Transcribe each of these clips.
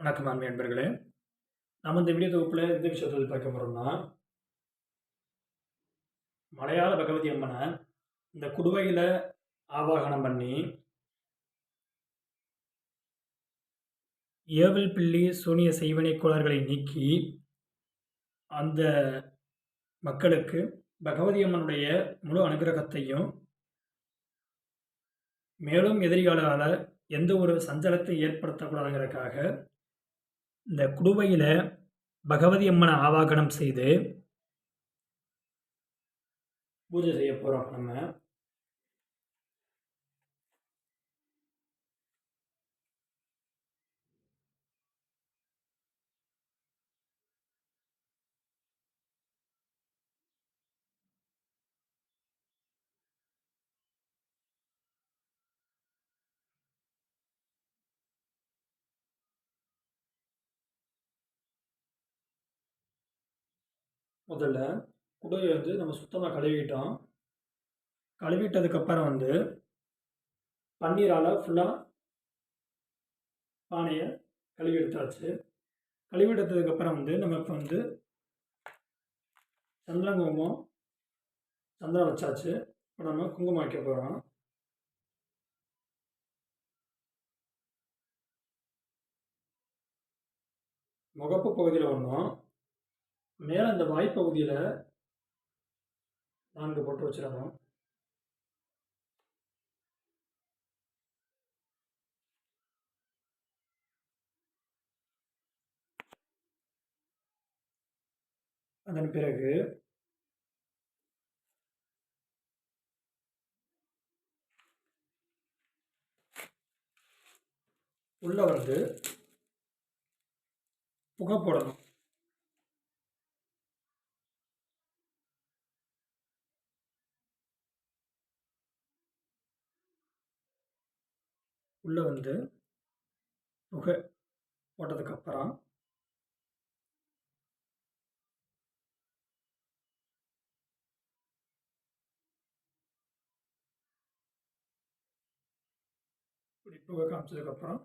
வணக்கம் அன்பு நண்பர்களே. நம்ம இந்த வீடியோ தொகுப்பில் எந்த விஷயத்தில் பார்க்க போகிறோம்னா மலையாள பகவதி அம்மனை இந்த குடுவையில் ஆவாகனம் பண்ணி ஏவல் பிள்ளி சூனிய செய்வனை கோளாறுகளை நீக்கி அந்த மக்களுக்கு பகவதி அம்மனுடைய முழு அனுகிரகத்தையும் மேலும் எதிரிகளால் எந்த ஒரு சஞ்சலத்தை ஏற்படுத்தக்கூடாதுங்கிறதுக்காக இந்த குடுவையில் பகவதி அம்மனை ஆவாகனம் செய்து பூஜை செய்ய போகிறோம் நம்ம. முதல்ல குடையை வந்து நம்ம சுத்தமாக கழுவிட்டோம். கழுவிட்டதுக்கப்புறம் வந்து பன்னீரால் ஃபுல்லாக பானையை கழுவி எடுத்தாச்சு. கழுவி எடுத்ததுக்கப்புறம் வந்து நம்ம இப்போ வந்து சந்திரன் குங்குமம் சந்திரன் வச்சாச்சு. இப்போ நம்ம குங்குமம் வைக்க போகிறோம் முகப்பு பகுதியில் ஒன்றும் மேலே அந்த வாய்ப்பகுதியில் நான்கு போட்டு வச்சிடணும். அதன் பிறகு உள்ள வந்து புகை போடணும். உள்ளே வந்து புகை போட்டதுக்கப்புறம் இப்படி புகை காமிச்சதுக்கப்புறம்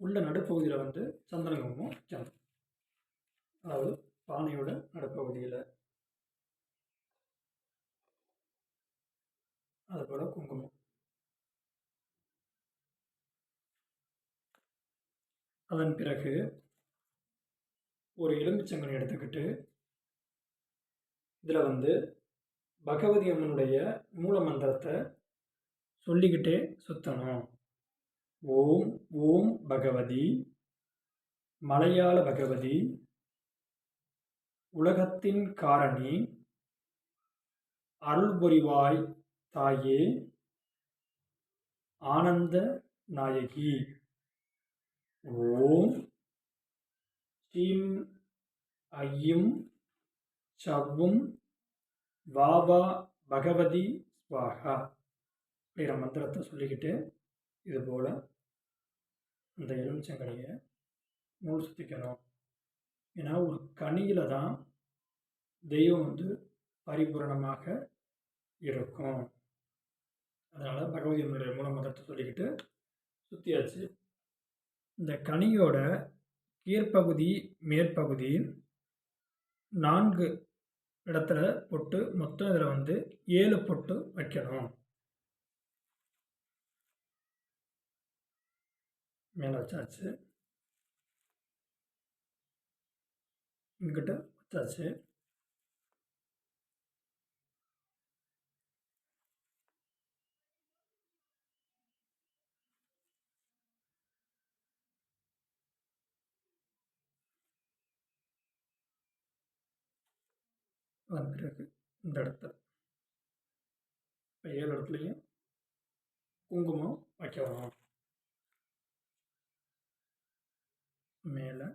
உள்ள நடுப்பகுதியில் வந்து சந்தன குங்குமம் வைக்கணும் அதாவது பானையோட நடுப்பகுதியில். அதுபோல் குங்குமம். அதன் பிறகு ஒரு எலும்பிச்சங்கனை எடுத்துக்கிட்டு இதில் வந்து பகவதி அம்மனுடைய மூல மந்திரத்தை சொல்லிக்கிட்டே சுற்றணும் ஓம் ஓம் பகவதி மலையாள பகவதி உலகத்தின் காரணி அருள் புரிவாய் தாயே ஆனந்த நாயகி. ஓம் ஸ்ரீம் ஐயும் சவ்வும் வாபா பகவதி ஸ்வாகா அப்படிங்கிற மந்திரத்தை சொல்லிக்கிட்டு இது போல் அந்த எலுமிச்சங்கனியை நூல் சுற்றிக்கணும் ஏன்னா ஒரு கனியில் தான் தெய்வம் வந்து பரிபூரணமாக இருக்கும். அதனால் பகவதி மூல மந்திரத்தை சொல்லிக்கிட்டு சுற்றியாச்சு இந்த கனியோட கீழ்ப்பகுதி மேற்பகுதி நான்கு இடத்துல பொட்டு மொத்தம் இதில் வந்து ஏழு பொட்டு வைக்கணும். மேலே வச்சாச்சு. இங்கிட்ட வச்சாச்சு. வந்திருக்கு இந்த இடத்துல. இப்போ ஏழு இடத்துலையும் குங்குமம் வைக்கணும். மேலே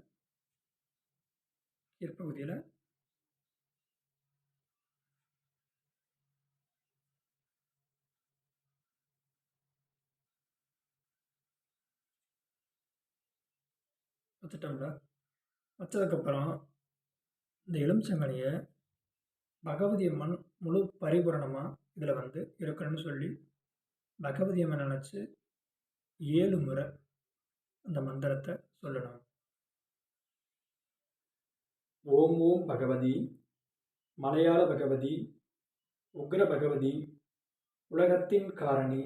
கீழ்ப்பகுதியில் வச்சுட்டோம்ல வச்சதுக்கப்புறம் இந்த எலுமிச்சங்கனியை பகவதி அம்மன் முழு பரிபூரணமாக இதில் வந்து இருக்கணும்னு சொல்லி பகவதி அம்மன் நினச்சி ஏழு முறை அந்த மந்திரத்தை சொல்லணும். ஓம் ஓம் பகவதி மலையாள பகவதி உக்ர பகவதி உலகத்தின் காரணி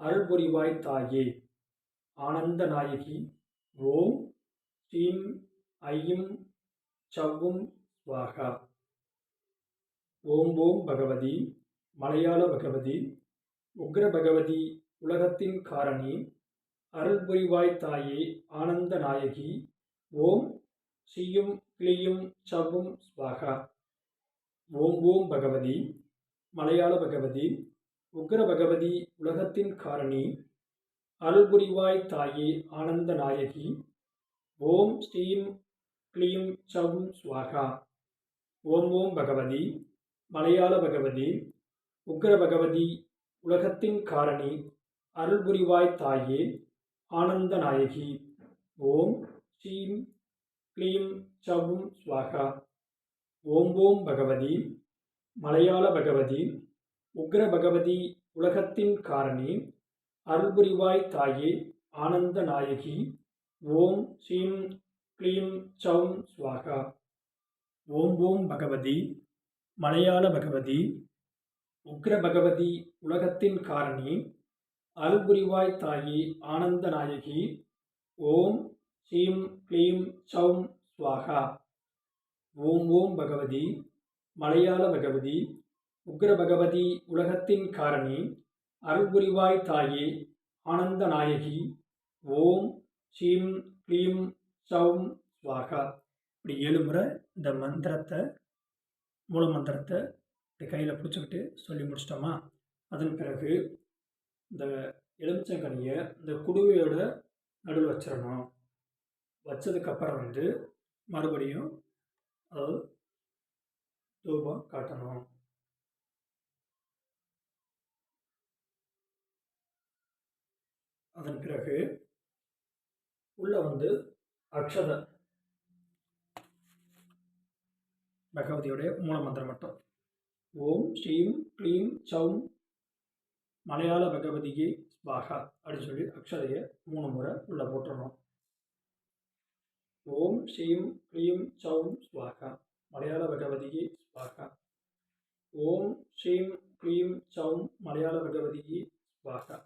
அருள்புரிவாய் தாயே ஆனந்த நாயகி ஓம் ஸ்ரீம் ஐயும் சவ்வும் ஸ்வாகா ஓம் ஓம் பகவதி மலையாள பகவதி உக்ர பகவதி உலகத்தின் காரணி அருள்புரிவாய் தாயே ஆனந்த நாயகி ஓம் ஸ்ரீயும் கிளியும் சவும் ஸ்வாகா ஓம் ஓம் பகவதி மலையாள பகவதி உக்ர பகவதி உலகத்தின் காரணி அருள்புரிவாய் தாயே ஆனந்த நாயகி ஓம் ஸ்ரீம் கிளியும் சவும் ஸ்வாகா ஓம் ஓம் பகவதி மலையாள பகவதி உக்ர பகவதி உலகத்தின் காரணி அருள்புரிவாய் தாயே ஆனந்த நாயகி. ஓம் ஸ்ரீம் க்ளீம் சவும் ஸ்வாகா ஓம் ஓம் பகவதி மலையாள பகவதி உக்ர பகவதி உலகத்தின் காரணி அருள்புரிவாய் தாயே ஆனந்த நாயகி. ஓம் ஸ்ரீம் க்ளீம் சௌம் ஸ்வாகா ஓம் ஓம் பகவதி மலையாள பகவதி உக்ர பகவதி உலகத்தின் காரணி அருள்புரிவாய் தாயி ஆனந்த நாயகி ஓம் ஸ்ரீம் க்ளீம் சௌம் ஸ்வாகா. ஓம் ஓம் பகவதி மலையாள பகவதி உக்ர பகவதி உலகத்தின் காரணி அருள்புரிவாய் தாயே ஆனந்த நாயகி ஓம் ஸ்ரீம் க்ளீம் சௌம் ஸ்வாகா. இப்படி ஏழு முறை இந்த மந்திரத்தை மூல மந்திரத்தை இப்படி கையில் பிடிச்சிக்கிட்டு சொல்லி முடிச்சிட்டோமா? அதன் பிறகு இந்த எலுமிச்சங்கனியை இந்த குடுவையோட நடுவில் வச்சிடணும். வச்சதுக்கப்புறம் வந்து மறுபடியும் அதாவது தூபம் காட்டணும். அதன் பிறகு உள்ளே வந்து அக்ஷத பகவதியுடைய மூலமந்திரம் மட்டும். ஓம் ஸ்ரீம் க்ளீம் சௌம் மலையாள பகவதியே ஸ்வாகா அப்படின்னு சொல்லி அக்ஷதையை மூணு முறை உள்ளே போட்டுடணும் ஓம் ஸ்ரீம் க்ளீம் சௌம் ஸ்வாகா மலையாள பகவதியே ஸ்வாகா. ஓம் ஸ்ரீம் க்ளீம் சௌம் மலையாள பகவதியே ஸ்வாகா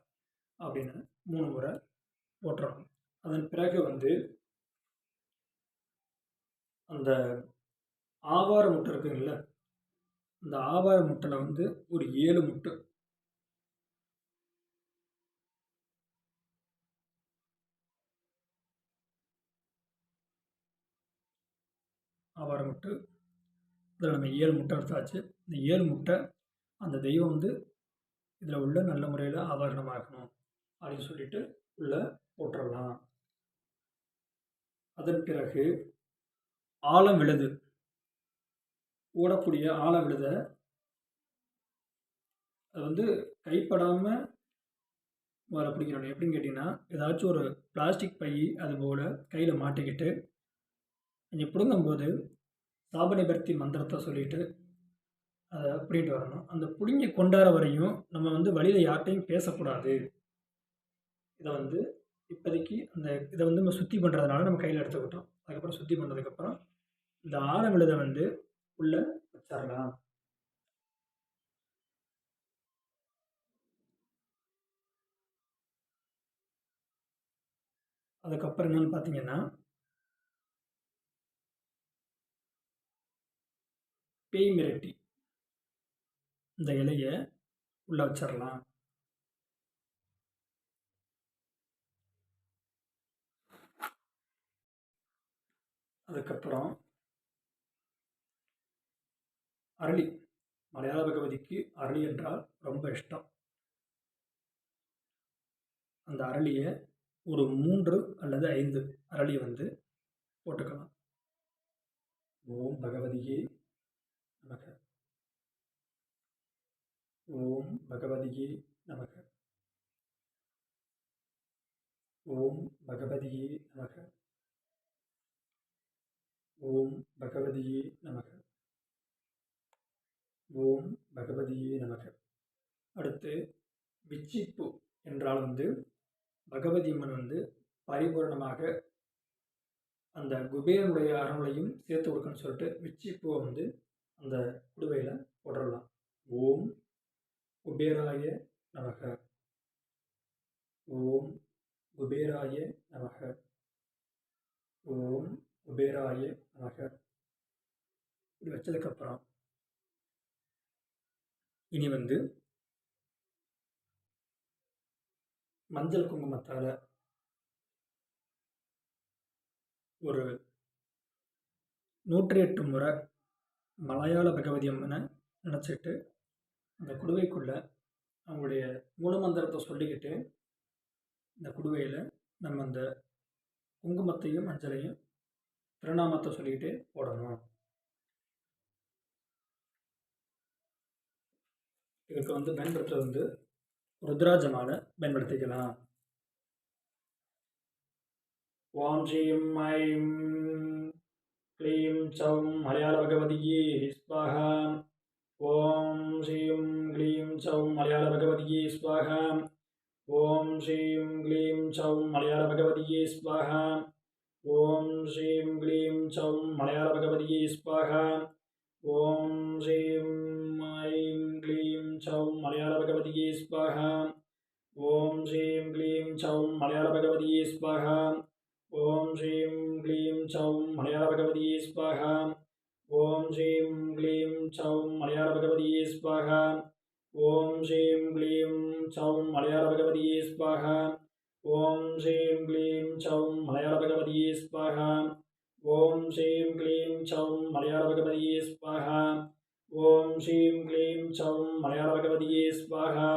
அப்படின்னு மூணு முறை போட்டுறணும். அதன் பிறகு வந்து அந்த ஆவார முட்டை இருக்குங்கல்ல அந்த ஆவார முட்டையில் வந்து ஒரு ஏழு முட்டை. ஆவார முட்டை இதில் நம்ம ஏழு முட்டை எடுத்தாச்சு. இந்த ஏழு முட்டை அந்த தெய்வம் வந்து இதில் உள்ள நல்ல முறையில் ஆவரணமாகணும் அப்படின்னு சொல்லிட்டு உள்ளே போட்டுடலாம் அதன் பிறகு ஆழம் விழுது. ஓடக்கூடிய ஆழம் விழுத அது வந்து கைப்படாமல் வர பிடிக்கிறோம் எப்படின்னு கேட்டிங்கன்னா ஏதாச்சும் ஒரு பிளாஸ்டிக் பை அது போல் கையில் மாட்டிக்கிட்டு நீங்கள் பிடுங்கும்போது சாபநிபர்த்தி மந்திரத்தை சொல்லிவிட்டு அதை பிடிட்டு வரணும். அந்த பிடுங்கி கொண்டாட வரையும் நம்ம வந்து வழியில் யார்கிட்டையும் பேசக்கூடாது. இதை வந்து இப்போதைக்கு அந்த இதை வந்து நம்ம சுத்தி பண்ணுறதுனால நம்ம கையில் எடுத்துக்கிட்டோம். அதுக்கப்புறம் சுத்தி பண்ணதுக்கப்புறம் இந்த ஆரம் விழுதை வந்து உள்ளே வச்சிடலாம் அதுக்கப்புறம் என்னென்னு பார்த்தீங்கன்னா பேய் மிரட்டி இந்த இலையை உள்ளே வச்சிடலாம் அதுக்கப்புறம் அரளி. மலையாள பகவதிக்கு அரளி என்றால் ரொம்ப இஷ்டம். அந்த அரளியை ஒரு மூன்று அல்லது ஐந்து அரளி வந்து போட்டுக்கலாம். ஓம் பகவதியே நமக. ஓம் பகவதியே நமக. ஓம் பகவதியே நமக. ஓம் பகவதியே நமக. ஓம் பகவதியே நமக. அடுத்து விச்சிப்பு என்றால் வந்து பகவதி அம்மன் வந்து பரிபூரணமாக அந்த குபேரனுடைய அருளையும் சேர்த்து கொடுக்கணும்னு சொல்லிட்டு விச்சிப்பூவை வந்து அந்த குடுவையில் போட்டுடலாம். ஓம் குபேராய நமக. ஓம் குபேராய நமக. ஓம் குபேராய நமக. இப்படி வச்சதுக்கப்புறம் இனி வந்து மஞ்சள் குங்குமத்தால் ஒரு நூற்றி எட்டு முறை மலையாள பகவதி அம்மனை நினச்சிட்டு அந்த குடுவைக்குள்ளே அவங்களுடைய மூலமந்திரத்தை சொல்லிக்கிட்டு இந்த குடுவையில் நம்ம அந்த குங்குமத்தையும் மஞ்சளையும் திருநாமத்தை சொல்லிக்கிட்டே போடணும். இதுக்கு வந்து பயன்படுத்துறது வந்து ருத்ராஜமாலை பயன்படுத்திக்கலாம். ஓம் ஸ்ரீம் ஐம் க்ளீம் சௌம் மலையாள பகவதியே ஸ்வாகா ஓம் ஸ்ரீம் க்ளீம் சௌம் மலையாள பகவதியே ஸ்வாகா ஓம் ஸ்ரீம் க்ளீம் சௌம் மலையாள பகவதியே ஸ்வாகா ஓம் ஸ்ரீம் க்ளீம் சௌம் மலையாள பகவதியே ஸ்வாகா ஓம் ஸ்ரீம் चौं मलयाळभगवद्ये स्वाहा। ॐ श्रीं क्लीं चौं मलयाळभगवद्ये स्वाहा। ॐ श्रीं क्लीं चौं मलयाळभगवती स्वाहा। ॐ श्रीं क्लीं चौं मलयाळभगवती स्वाहा। ॐ श्रीं क्लीं चौं मलयाळभगवती स्वाहा। ॐ श्रीं क्लीं चौं मलयाळभगवती स्वाहा। ॐ श्रीं क्लीं चौं मलयाळभगवती स्वाहा। ஓம் ஸ்ரீம் க்ளீம் சௌம் மலையாள பகவதியே ஸ்வாகா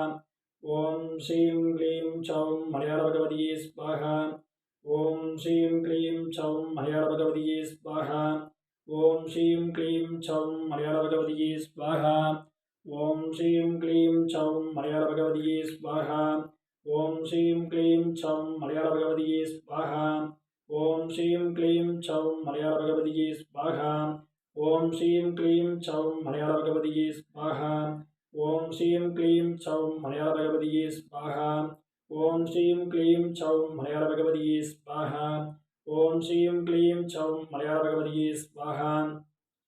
ஓம் ஸ்ரீம் க்ளீம் சௌம் மலையாள பகவதியே ஸ்வாகா ஓம் ஸ்ரீம் க்ளீம் சௌம் மலையாள பகவதியே ஸ்வாகா ஓம் ஸ்ரீம் க்ளீம் சௌம் மலையாள பகவதியே ஸ்வாகா ஓம் ஸ்ரீம் க்ளீம் சௌம் மலையாள பகவதியே ஸ்வாகா ஓம் ஸ்ரீம் க்ளீம் சௌம் மலையாள பகவதியே ஸ்வாகா ஓம் ஸ்ரீம் க்ளீம் சௌம் மலையாள பகவதியே ஸ்வாகா ॐ श्रीं क्लीं चौं मलयाळभगवती स्वाहा। ॐ श्रीं क्लीं चौं मलयाळभगवती स्वाहा। ॐ श्रीं क्लीं चौं मलयाळभगवती स्वाहा। ॐ श्रीं क्लीं चौं मलयाळभगवती स्वाहा।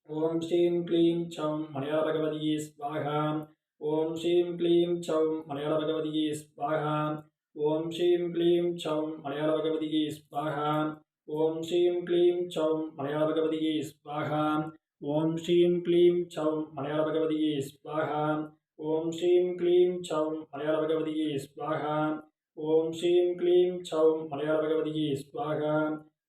ॐ श्रीं क्लीं चौं मलयाळभगवती स्वाहा। ॐ श्रीं क्लीं चौं मलयाळभगवती स्वाहा। ॐ श्रीं क्लीं चौं मलयाळभगवती स्वाहा। ॐ श्रीं क्लीं चौं मलयाळभगवती स्वाहा। ॐ श्रीं क्लीं चौं मलयाळभगवती स्वाहा। श्रीं क्लीं चौं मलयाळभगवती स्वाहा। ॐ श्रीं क्लीं चौं मलयाळभगवती स्वाहा।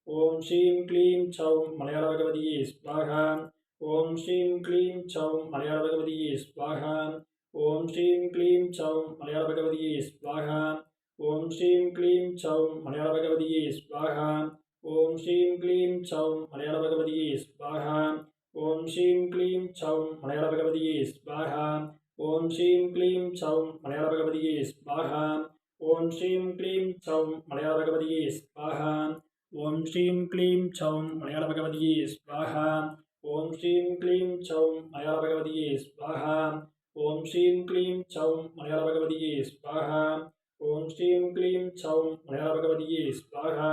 ॐ श्रीं क्लीं चौं मलयाळभगवती स्वाहा। ॐ श्रीं क्लीं चौं मलयाळभगवती स्वाहा। ॐ श्रीं क्लीं चौं मलयाळभगवती स्वाहा। ॐ श्रीं क्लीं चौं मलयाळभगवती स्वाहा। ஓம் ஸ்ரீம் க்ளீம் சௌம். மலையாள பகவதியே ஸ்வாகா ஓம் ஸ்ரீம் க்ளீம் சௌம். மலையாள பகவதியே ஸ்வாகா ஓம் ஸ்ரீம் க்ளீம் சௌம். மலையாள பகவதியே ஸ்வாகா ஓம் ஸ்ரீம் க்ளீம் சௌம். மலையாள பகவதியே ஸ்வாகா ஓம் ஸ்ரீம் க்ளீம் சௌம். மலையாள பகவதியே ஸ்வாகா ஓம் ஸ்ரீம் க்ளீம் சௌம். மலையாள பகவதியே ஸ்வாகா ஓம் ஸ்ரீம் க்ளீம் சௌம். மலையாள பகவதியே ஸ்வாகா ஓம் ஸ்ரீம் க்ளீம் சௌம். மலையாள பகவதியே ஸ்வாகா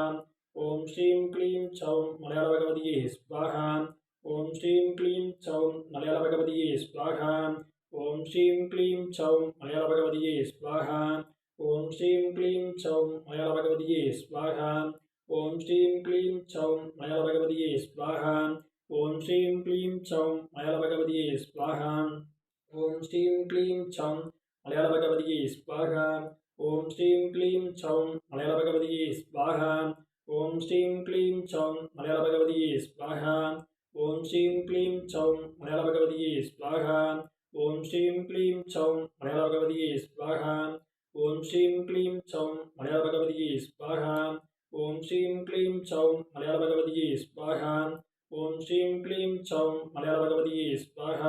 ஓம் ஸ்ரீம் க்ளீம் சௌம் மலையாள பகவதியே ஸ்வாகா ஓம் ஸ்ரீம் க்ளீம் சௌம் மலையாள பகவதியே ஸ்வாகா ஓம் ஸ்ரீம் க்ளீம் சௌம் மலையாள பகவதியே ஸ்வாகா ஓம் ஸ்ரீம் க்ளீம் சௌம் மலையாள பகவதியே ஸ்வாகா ஓம் ஸ்ரீம் க்ளீம் சௌம் மலையாள பகவதியே ஸ்வாகா ஓம் ஸ்ரீம் க்ளீம் சௌம் மலையாள பகவதியே ஸ்வாகா ஓம் ஸ்ரீம் க்ளீம் சௌம் மலையாள பகவதியே ஸ்வாகா ஓம் ஸ்ரீம் க்ளீம் சௌம் மலையாள பகவதியே ஸ்வாகா ശ്രീം ക്ലീം ചൗം മലയാള ഭഗവതിയെ സ്വാഹ ഓം ശ്രീം ക്ലീം ചൗം മലയാള ഭഗവതിയെ സ്വാഹ ഓം ശ്രീം ക്ലീം ചൗം മലയാള ഭഗവതിയെ സ്വാഹ ഓം ശ്രീം ക്ലീം ചൗം മലയാള ഭഗവതിയെ സ്വാഹ ഓം ശ്രീം ക്ലീം ചൗം മലയാള ഭഗവതിയെ സ്വാഹ ഓം ശ്രീം ക്ലീം ചൗം മലയാള ഭഗവതിയെ സ്വാഹ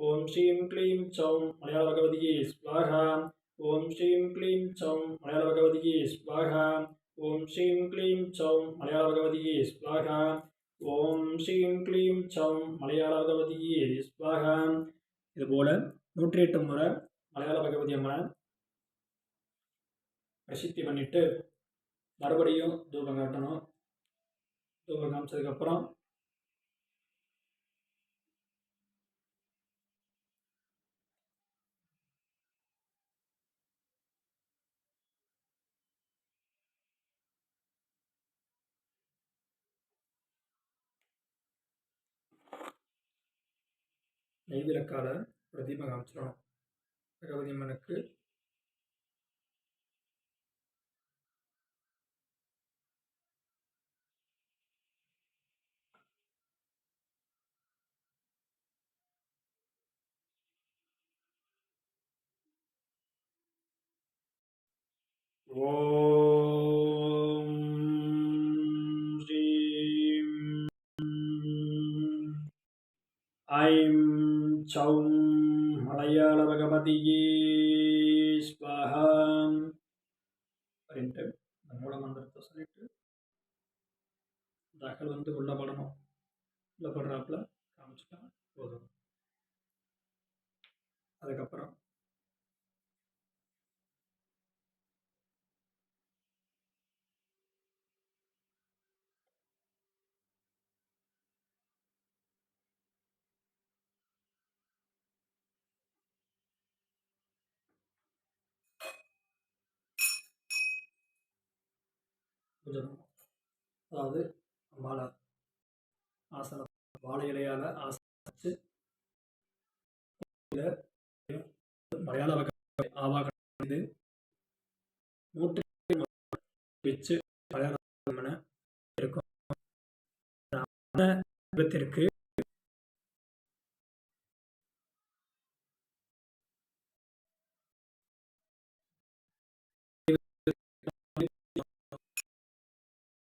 ഓം ശ്രീം ക്ലീം ചൗം മലയാള ഭഗവതിയെ സ്വാഹ ഓം ശ്രീം ക്ലീം ചൗം മലയാള ഭഗവതിയെ സ്വാഹ ஓம் ஸ்ரீம் க்ளீம் சௌம் மலையாள பகவதியே ஸ்வாகா ஓம் ஸ்ரீம் க்ளீம் சௌம் மலையாள பகவதியே ஸ்வாகா இதுபோல் நூற்றி எட்டு முறை மலையாள பகவதி அம்மனை பிரசித்தி பண்ணிவிட்டு மறுபடியும் தூபம் காட்டணும். தூபம் காமிச்சதுக்கப்புறம் நெய் விளக்கால் காமிச்சிடணும் பகவதி அம்மனுக்கு. ஓம் ஸ்ரீம் ஐம் சௌம் மலையாள பகவதியே ஸ்வாஹாம். அப்படின்ட்டு இந்த மூல மந்திரத்தை சொல்லிட்டு தகவல் வந்து உள்ள படணும். உள்ள படுறாப்புல காமிச்சிட்டா போதும். அதுக்கப்புறம் கொஞ்சம் அதாவது மாலை ஆசனம் வாழை இலையால் ஆசனிச்சு மலையாள வகை ஆவாகனம் செய்து நூற்றி வச்சு மலையாள இருக்கும். விபத்திற்கு